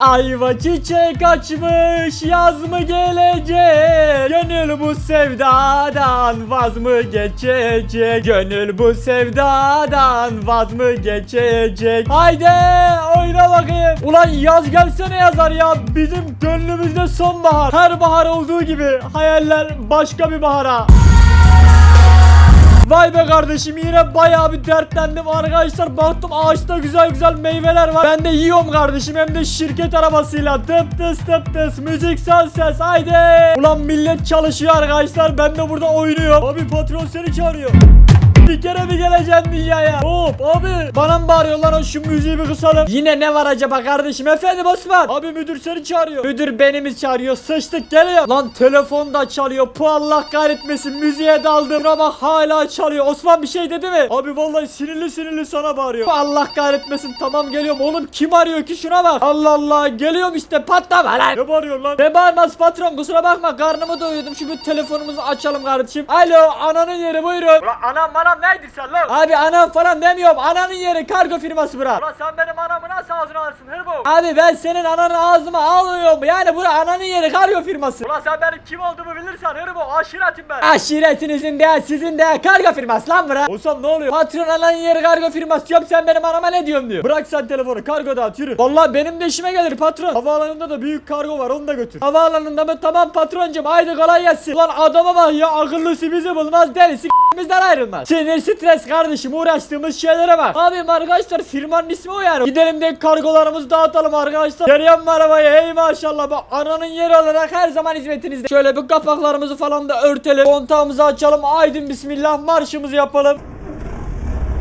Ayva çiçek açmış yaz mı gelecek? Gönül bu sevdadan vaz mı geçecek? Gönül bu sevdadan vaz mı geçecek? Haydi oyna bakayım. Ulan yaz gelsene yazar ya. Bizim gönlümüzde sonbahar. Her bahar olduğu gibi hayaller başka bir bahara Vay be kardeşim yine bayağı bir dertlendim arkadaşlar. Baktım ağaçta güzel güzel meyveler var. Ben de yiyorum kardeşim hem de şirket arabasıyla. Tıp tıs tıp tıs müziksel ses haydi. Ulan millet çalışıyor arkadaşlar ben de burada oynuyorum. Abi patron seni çağırıyor bir kere mi geleceksin dünyaya? Hop abi. Bana mı bağırıyorlar lan şu müziği bir kısalım. Yine ne var acaba kardeşim? Efendim Osman. Abi müdür seni çağırıyor. Müdür benimiz çağırıyor. Sıçtık geliyor. Lan telefon da çalıyor. Bu Allah kahretmesin. Müziğe daldım ama hala çalıyor. Osman bir şey dedi mi? Abi vallahi sinirli sinirli sana bağırıyor. Bu Allah kahretmesin. Tamam geliyorum. Oğlum kim arıyor ki şuna bak. Allah Allah. Geliyorum işte patlama lan. Ne bağırıyor lan? Ne bağırmaz patron kusura bakma. Karnımı doyurdum. Bir telefonumuzu açalım kardeşim. Alo ananın yeri buyurun. Ulan anam manam neydi sen lan? Abi anam falan demiyorum. Ananın yeri kargo firması bura. Ulan sen benim anamı nasıl ağzına alırsın hırbo? Abi ben senin ananı ağzıma alıyorum. Yani bura ananın yeri kargo firması. Ulan sen benim kim olduğumu bilirsen hırbo. Aşiretim ben. Aşiretinizin de sizin de kargo firması lan bura. Olsam ne oluyor? Patron ananın yeri kargo firması diyorum sen benim anama ne diyorsun diyor. Bırak sen telefonu kargo dağıt yürü. Vallahi benim de işime gelir patron. Havaalanında da büyük kargo var onu da götür. Havaalanında mı? Tamam patroncum haydi kolay gelsin. Ulan adama bak ya akıllısı bizi bulmaz delisi bizden ayrılmaz. Sinir stres kardeşim uğraştığımız şeylere bak. Abim arkadaşlar firmanın ismi o. Gidelim de kargolarımızı dağıtalım arkadaşlar. Görüyor musun arabayı? Hey maşallah bak ananın yeri olarak her zaman hizmetinizde. Şöyle bir kapaklarımızı falan da örtelim. Kontağımızı açalım. Aydın bismillah marşımızı yapalım.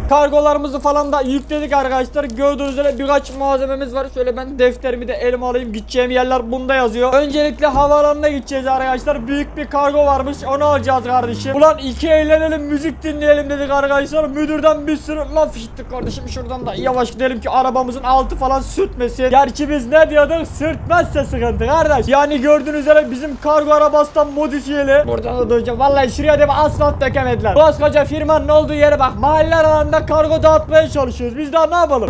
Kargolarımızı falan da yükledik arkadaşlar. Gördüğünüz üzere birkaç malzememiz var. Şöyle ben defterimi de elime alayım. Gideceğim yerler bunda yazıyor. Öncelikle havaalanına gideceğiz arkadaşlar. Büyük bir kargo varmış. Onu alacağız kardeşim. Ulan iki eğlenelim müzik dinleyelim dedik arkadaşlar. Müdürden bir sürü laf işittik kardeşim. Şuradan da yavaş gidelim ki arabamızın altı falan sürtmesin. Gerçi biz ne diyorduk? Sürtmezse sıkıntı kardeş. Yani gördüğünüz üzere bizim kargo arabasından modifiyeli. Buradan da döneceğim. Vallahi şuraya da asfalt dökemediler. Koskoca firmanın olduğu yere bak. Mahalle aralarında kargo dağıtmaya çalışıyoruz. Biz daha ne yapalım?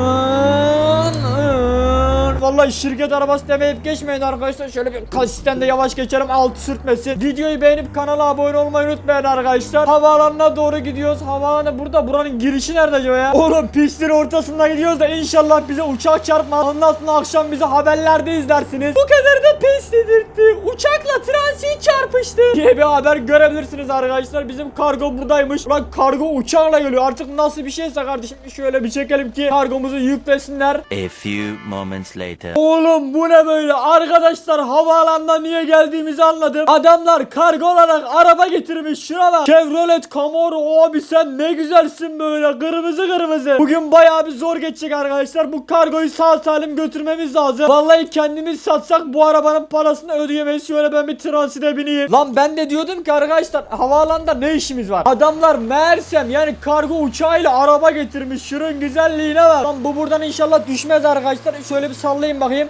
Vallahi şirket arabası demeyip geçmeyin arkadaşlar. Şöyle bir kasisten de yavaş geçelim altı sürtmesin. Videoyu beğenip kanala abone olmayı unutmayın arkadaşlar. Havaalanına doğru gidiyoruz. Havaalanı burada. Buranın girişi nerede acaba ya? Oğlum pistin ortasında gidiyoruz da inşallah bize uçak çarpmaz. Ondan akşam bizi haberlerde izlersiniz. Bu kadar da pis dedirtti. Uçakla transit çarpıştı. diye bir haber görebilirsiniz arkadaşlar. Bizim kargo buradaymış. Ulan kargo uçakla geliyor. Artık nasıl bir şeyse kardeşim şöyle bir çekelim ki kargomuzu yüklesinler. A few moments later. Oğlum bu ne böyle? Arkadaşlar havaalanına niye geldiğimizi anladım. Adamlar kargo olarak araba getirmiş. Şuna bak. Chevrolet Camaro abi sen ne güzelsin böyle. Kırmızı kırmızı. Bugün bayağı bir zor geçecek arkadaşlar. Bu kargoyu sağ salim götürmemiz lazım. Vallahi kendimiz satsak bu arabanın parasını ödeyemeyiz. Şöyle ben bir transite bineyim. Lan ben de diyordum ki arkadaşlar havaalanında ne işimiz var? Adamlar meğersem yani kargo uçağıyla araba getirmiş. Şunun güzelliğine bak. Lan bu buradan inşallah düşmez arkadaşlar. Şöyle bir sallayayım bakayım.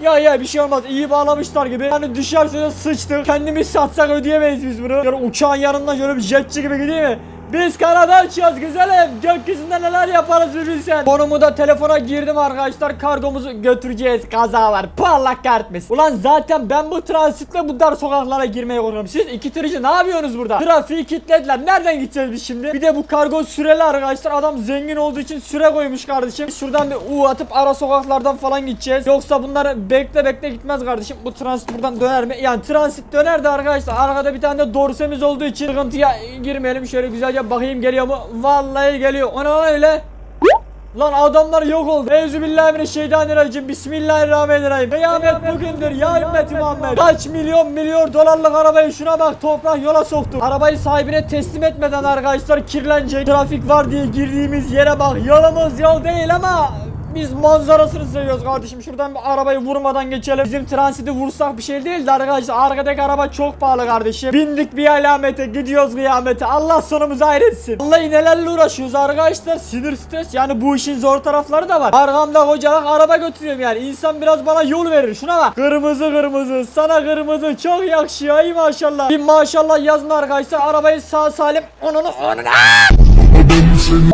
Ya ya bir şey olmaz. İyi bağlamışlar gibi. Hani düşerse de sıçtık. Kendimiz satsak ödeyemeyiz biz bunu. Yani uçağın yanından şöyle bir jetçi gibi gideyim mi biz kanada açıyoruz güzelim. Gökyüzünde neler yaparız bir bilsen. Konumu da telefona girdim arkadaşlar. Kargomuzu götüreceğiz. Kaza var. Allah kahretmesin. Ulan zaten ben bu transitle bu dar sokaklara girmeye korkuyorum. Siz iki tırcı ne yapıyorsunuz burada? Trafiği kilitlediler. Nereden gideceğiz biz şimdi? Bir de bu kargo süreli arkadaşlar. Adam zengin olduğu için süre koymuş kardeşim. Şuradan bir U atıp ara sokaklardan falan gideceğiz. Yoksa bunları bekle bekle gitmez kardeşim. Bu transit buradan döner mi? Yani transit döner de arkadaşlar. Arkada bir tane de dorsemiz olduğu için sıkıntıya girmeyelim. Şöyle güzelce bakayım geliyor mu? Vallahi geliyor. Ona öyle. Lan adamlar yok oldu. Euzubillahimineşşeytanirracim. Bismillahirrahmanirrahim. Kıyamet bugündür ya ümmeti Muhammed. Kaç milyon milyon dolarlık arabayı şuna bak toprak yola soktuk. Arabayı sahibine teslim etmeden arkadaşlar kirlenecek. Trafik var diye girdiğimiz yere bak. Yolumuz yol değil ama biz manzarasını seviyoruz kardeşim. Şuradan bir arabayı vurmadan geçelim. Bizim transiti vursak bir şey değil de arkadaşlar. Arkadaki araba çok pahalı kardeşim. Bindik bir alamete gidiyoruz kıyamete. Allah sonumuzu hayretsin. Vallahi nelerle uğraşıyoruz arkadaşlar. Sinir stres yani bu işin zor tarafları da var. Arkamda kocaman araba götürüyorum yani. İnsan biraz bana yol verir. Şuna bak. Kırmızı kırmızı. Sana kırmızı. Çok yakışıyor. Ay maşallah. Bir maşallah yazın arkadaşlar. Arabayı sağ salim. Onunu onunu.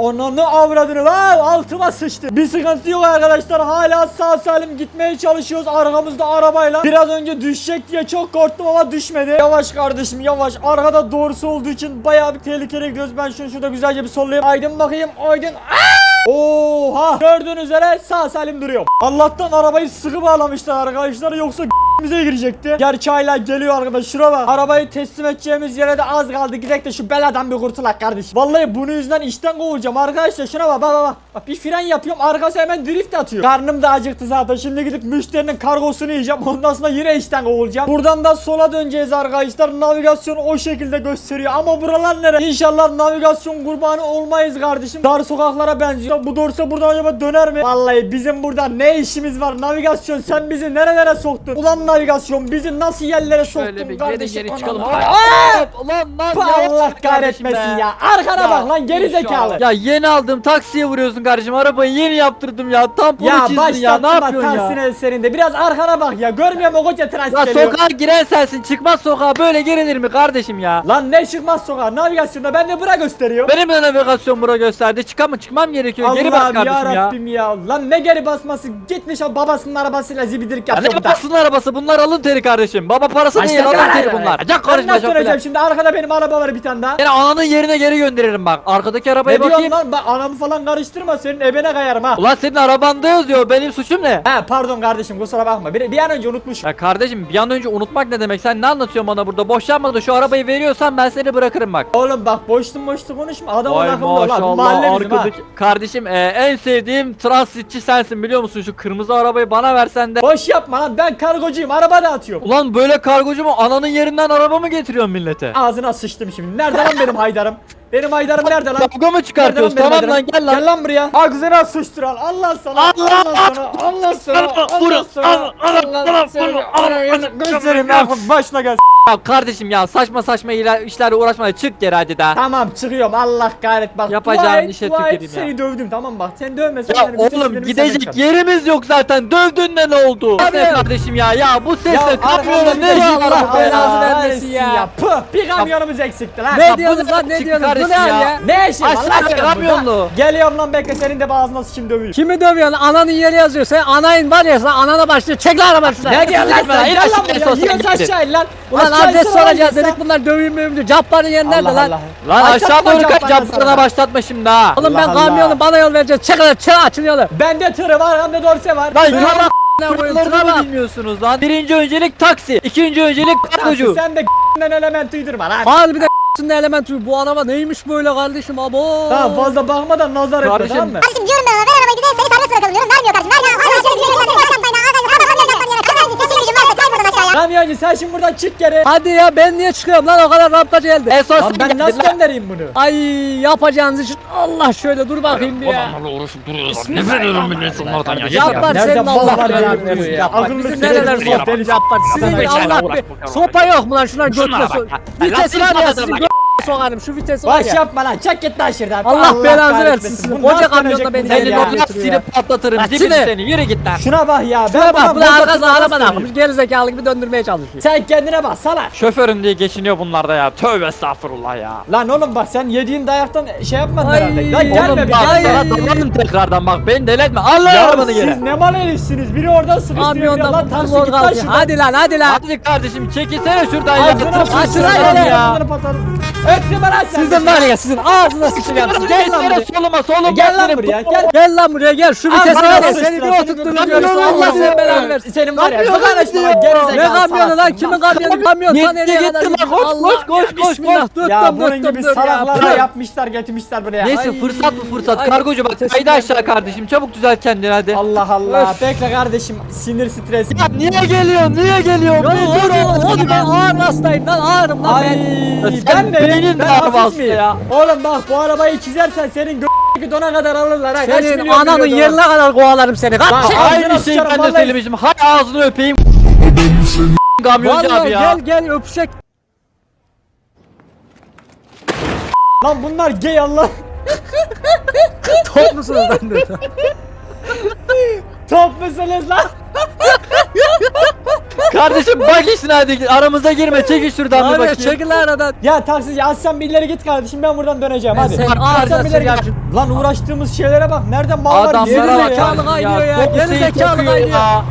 Ananı avradını lan altıma sıçtı. Bir sıkıntı yok arkadaşlar. Hala sağ salim gitmeye çalışıyoruz arkamızda arabayla. Biraz önce düşecek diye çok korktum ama düşmedi. Yavaş kardeşim yavaş. Arkada doğrusu olduğu için bayağı bir tehlikeli gidiyoruz. Ben şunu şurada güzelce bir sollayayım. Aydın bakayım. Aydın. Aa! Oha! Gördüğünüz üzere sağ salim duruyor. Allah'tan arabayı sıkı bağlamışlar arkadaşlar yoksa bize girecekti. Gerçi hala geliyor arkadaş şura bak. Arabayı teslim edeceğimiz yere de az kaldı. Gidek de şu beladan bir kurtulak kardeşim. Vallahi bunun yüzünden işten kovulacağım arkadaşlar. Şuna bak bak bak. bak. Bir fren yapıyorum arkası hemen drift atıyor. Karnım da acıktı zaten. Şimdi gidip müşterinin kargosunu yiyeceğim. Ondan sonra yine işten kovulacağım. Buradan da sola döneceğiz arkadaşlar. Navigasyon o şekilde gösteriyor. Ama buralar nere? İnşallah navigasyon kurbanı olmayız kardeşim. Dar sokaklara benziyor. Bu doğrusu buradan acaba döner mi? Vallahi bizim burada ne işimiz var? Navigasyon sen bizi nerelere soktun? Ulan navigasyon bizi nasıl yerlere soktun Şöyle bir geri kardeşim? geri çıkalım. Ay, Aa! Lan yavaş Allah kardeşim kahretmesin be. ya. Arkana bak lan geri zekalı. Ya yeni aldım taksiye vuruyorsun kardeşim. Arabayı yeni yaptırdım ya. Tamponu Ya çizdin ya. Ne başlatma yapıyorsun ya? Tahsin eserinde. Biraz arkana bak ya. Görmüyor musun koca trans Ya geliyor. sokağa giren sensin. Çıkmaz sokağa böyle girilir mi kardeşim ya? Lan ne çıkmaz sokağa navigasyonda ben de bura gösteriyor. Benim de navigasyon bura gösterdi. Çıkamam çıkmam gerekiyor. geri bas kardeşim ya. Rabbim ya. Lan ne geri basması gitmiş o babasının arabasıyla zibidirik Ya yapıyor ne babasının arabası? Bunlar alın teri kardeşim. Baba parası değil alın teri bunlar. Ben karışma döneceğim bile. şimdi arkada benim araba var bir tane daha. Seni ananın yerine geri gönderirim bak. Arkadaki arabaya Ne diyorsun bakayım. lan? Bak anamı falan karıştırma senin ebene kayarım ha. Ulan senin arabanda yazıyor. Benim suçum ne? He pardon kardeşim kusura bakma. Bir, bir an önce unutmuşum. Ya kardeşim bir an önce unutmak ne demek? Sen ne anlatıyorsun bana burada? Boş yapma da şu arabayı veriyorsan ben seni bırakırım bak. Oğlum bak boşluk boşluk konuşma. Adam Vay. Bu maşallah mahalle bizim ha. arkadaki kardeşim e, en sevdiğim transitçi sensin biliyor musun şu kırmızı arabayı bana versen de Boş yapma lan ben kargocuyum araba dağıtıyorum. Ulan böyle kargocu mu ananın yerinden araba mı getiriyorsun millete? Ağzına sıçtım şimdi. Nerede lan benim haydarım? Benim haydarım nerede lan? Kavga mı çıkartıyorsun? Nerede Tamam benim lan gel lan. Gel lan buraya. Ağzına sıçtıran. Allah sana. Allah, sana. Allah sana. Allah sana. Allah sana. Gösterim lan başına gel. Ya kardeşim ya saçma saçma iler- işlerle uğraşma çık geri hadi daha. Tamam çıkıyorum Allah kahret bak. Yapacağın dua et, işe dua et, tüküreyim ya. Seni dövdüm tamam bak. Sen dövmesen Ya oğlum gidecek yerimiz yok zaten. Dövdün de ne oldu? Abi. Ne kardeşim ya ya bu Ya sesle kamyonun ne işi Allah var? belanı ya? vermesin ya. Püh bir kamyonumuz eksikti lan. Ya Ne bu diyorsunuz ne lan ne çıktı diyorsunuz? Bu kardeşim ne ya? ya? Ne işin var lan Aşağı senin kamyonlu. burada? Geliyorum lan bekle senin de ağzına sıçayım döveyim. Kimi dövüyorsun? Ananın yeri yazıyor. Sen anayın var ya sen anana başlıyor. Çek lan arabanı şuradan. Ne diyorsun lan sen? Gel buraya. aşağı in lan. Ulan Aşağı adres soracağız lan dedik bunlar döveyim mühim diyor. Cabbarın yerine nerede Allah lan? Allah. Lan aşağı doğru kaç sana. başlatma şimdi ha. Oğlum ben Allah Allah. kamyonu bana yol vereceğiz. Çek lan çıra açın yolu. Bende tırı var hem de dorse var. Lan Tırı bak. Ne koyayım tıra bak. bilmiyorsunuz lan? Birinci öncelik taksi. ikinci öncelik kargocu. Sen de element uydurma lan. Al bir de ne element uyu. Bu araba neymiş böyle kardeşim abo. Tamam fazla bakmadan nazar etme Kardeşim. tamam mı? Kardeşim diyorum ben ona ver arabayı gidelim seni serbest bırakalım diyorum vermiyor kardeşim vermiyor. Arkadaşlar bizi beklesin boş yapmayın arkadaşlar. Araba kamyon yapmayın yere. Kazan sesini gücüm varsa kay Kamyoncu sen şimdi buradan çık geri. Hadi ya ben niye çıkıyorum lan o kadar rampacı geldi. En son Lan ben nasıl göndereyim bunu? Ay yapacağınız için Allah şöyle dur bakayım bir ya. Nefret ediyorum böyle insanlardan ya. Yapar Nerede senin bal Allah var belanı ya? versin. Yapar. Bizim Akıllı nereler sürücü sohbet yapar. yapar. Sizin Yapar. Allah bir sopa yok mu lan şunlar götüne Şunlara so bak. Vitesi var ya sizin bak. gö- sokarım şu vitesi var Baş ya. yapma lan çek git lan şuradan. Allah belanızı kahretmesin. versin sizin. Bu Koca nasıl kamyonda dönecek beni bunlar Senin ya. o ya? lastiğini patlatırım. Lan Zibidi seni. Yürü git lan. Şuna bak ya. Şuna Ben bak bu buna da tutmaz araba mıyım? takmış gerizekalı gibi döndürmeye çalışıyor. Sen kendine bak salak. Şoförüm diye geçiniyor bunlar da ya. Tövbe estağfurullah ya. Lan oğlum bak sen yediğin dayaktan şey yapmadın Ay, herhalde. Lan oğlum gelme bir bak gel. sana dalarım tekrardan bak. Beni deletme. Al lan Ya arabanı geri. siz ne mal herifsiniz? Biri oradan sıkıştırıyor biri Kamyonda lan kol git lan şuradan. Hadi lan hadi lan. Hadi kardeşim çekilsene şuradan ya. Ağzına Tıp sıçtın şuraya lan ya. ağzını patarım. Öttü mü lan sen? Sizin var ya sizin ağzına sıçacağım. Gel lan buraya. Geçsene soluma soluma. Gel lan buraya bu- gel. Gel lan buraya gel şu bana var ya seni bir bir- diyoruz. Allah al. senin belanı versin. Senin var ya. Çok karışma gidiyor. lan gerizekalı. Kamyonu lan kimin kamyonu kamyon Gitti, ta nereye gitti kadar lan, gidiyor? koş, koş, koş, koş, koş. tuttum Ya bunun tuttum gibi Dur. yapmışlar getirmişler buraya. Neyse Ay. fırsat bu fırsat. Ay, Kargocu bak kaydı aşağı kardeşim. Çabuk düzelt kendini hadi. Allah Allah. Bekle kardeşim. Sinir stres. Ya niye geliyor? Niye geliyor? Ya oğlum oğlum ben ağır hastayım lan ağırım lan Ay ben. Ben de beynin ben de arabası miyim? ya. Oğlum bak bu arabayı çizersen senin gö***ki dona kadar alırlar ha. Senin ananın yerine kadar kovalarım seni. Lan, Kaç Aynı şeyi ben de vallahi. söylemişim. Hay ağzını öpeyim. Kamyoncu Vallahi abi ya. gel gel öpüşek. Lan bunlar gay Allah. Top musunuz lan dedi. Top musunuz lan? Kardeşim bak işine hadi aramıza girme çekil şuradan bir Abi bakayım. çekil lan aradan. Ya taksici az sen bir ileri git kardeşim ben buradan döneceğim hadi. sen Az ağzına bir ileri git. Lan uğraştığımız şeylere bak nereden mallar Adamlara geri zekalı. kaynıyor ya, Dorseyi geri zekalı kaynıyor. ya.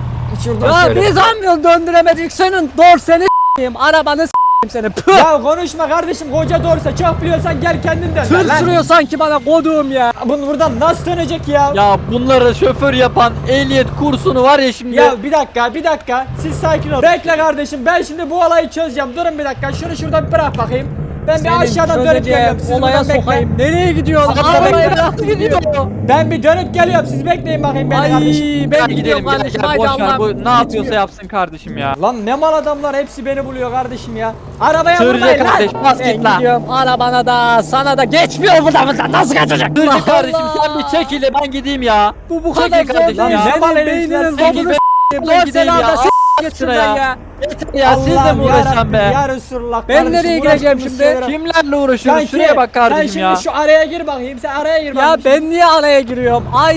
Şuradan Ya şöyle. biz amyon döndüremedik senin dorseni s**eyim. Arabanı s**eyim seni. Püh. Ya konuşma kardeşim koca doğrusa çok biliyorsan gel kendin dön. Tır sürüyor sanki bana koduğum ya. Bunu buradan nasıl dönecek ya? Ya bunları şoför yapan ehliyet kursunu var ya şimdi. Ya bir dakika bir dakika siz sakin olun. Bekle kardeşim ben şimdi bu olayı çözeceğim. Durun bir dakika şunu şuradan bir bırak bakayım. Ben bir aşağıdan dönüp geliyorum. Siz olaya bekle. sokayım. Nereye gidiyorsun? Arabaya bırak gidiyor. Ben bir dönüp geliyorum. Siz bekleyin bakayım beni Ay kardeşim. Ben gidelim kardeşim. Haydi boş ver bu ne yapıyorsa yapsın kardeşim ya. Lan ne mal adamlar hepsi beni buluyor kardeşim ya. Arabaya lan. kardeş bas Ben git lan. gidiyorum arabana da sana da geçmiyor buradan buradan nasıl kaçacak? Allah kardeşim sen bir çekil ben gideyim ya. Bu bu kadar zor kardeşim değil. ya. Ne mal herifler, beyninin çekil bobunu be. s**eyim Ben gideyim ya. şuraya. şuradan ya. Yeter ya siz de mi yarabbim, be? Ya Resulullah. Ben kardeşim, nereye gireceğim şimdi? şeylere- Kimlerle uğraşıyorsun? Kanki, Şuraya bak Sen kardeşim şimdi ya. şu araya gir bakayım. Sen araya gir Ya bakayım. ben niye araya giriyorum? Ay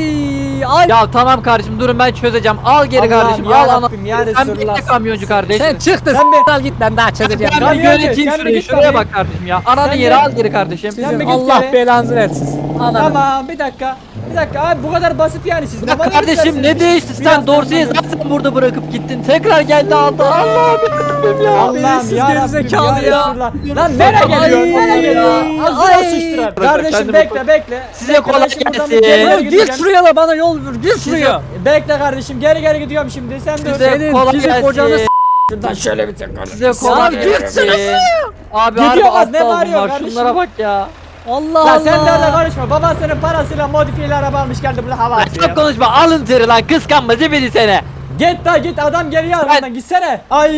ay. Ya tamam kardeşim durun ben çözeceğim. Al geri Allah'ım kardeşim ya al ana. Rabbim, ya Sen Resulullah. bekle kamyoncu kardeş. Sen çık da Sen bir- al git ben daha çözeceğim. Ben bir Kamyoncu, yöneteyim sen bir şurayı. git Şuraya bakayım. bak kardeşim ya. Ananın Sen yeri bir- al geri kardeşim. Sen bir git Allah geri. belanızı versin. Tamam bir dakika. Bir dakika abi bu kadar basit yani siz. Ya kardeşim istersiniz. ne değişti Biraz sen Dorsey'i zaten burada bırakıp gittin. Tekrar geldi aldı. Allah'ım ya. Allah'ım Beyinsiz ya Rabbim ya. Lan nereye geliyor? Ay, Nereye geliyor? Ağzına ay. sıçtırar. Kardeşim kendimi bekle bak- bekle. Size Bekle, kolay buradan bir gelsin. geri geri gideceğim. şuraya da bana yol ver. Git şuraya. Bekle kardeşim geri geri gidiyorum şimdi. Sen de Size Senin kolay fizik kocanı gelsin. şuradan şöyle bir tek Size kolay gelsin. Abi Gidiyor harbi bak, ne aptal bağırıyor bunlar. kardeşim? Şunlara bak ya. Allah Ya Allah. sen de öyle konuşma. Baban senin parasıyla modifiyeli araba almış geldi burada hava atıyor. Çok konuşma alın tırı lan kıskanma zibidi seni. Git da git adam geliyor arkamdan gitsene. Ay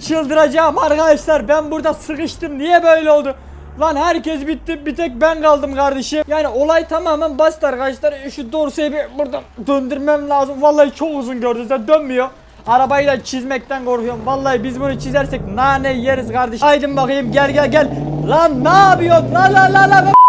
çıldıracağım arkadaşlar ben burada sıkıştım niye böyle oldu? Lan herkes bitti bir tek ben kaldım kardeşim. Yani olay tamamen basit arkadaşlar. Şu dorseyi bir buradan döndürmem lazım. Vallahi çok uzun gördünüz de dönmüyor. Arabayı da çizmekten korkuyorum. Vallahi biz bunu çizersek nane yeriz kardeşim. Haydi bakayım gel gel gel. Lan ne yapıyorsun? La la la la.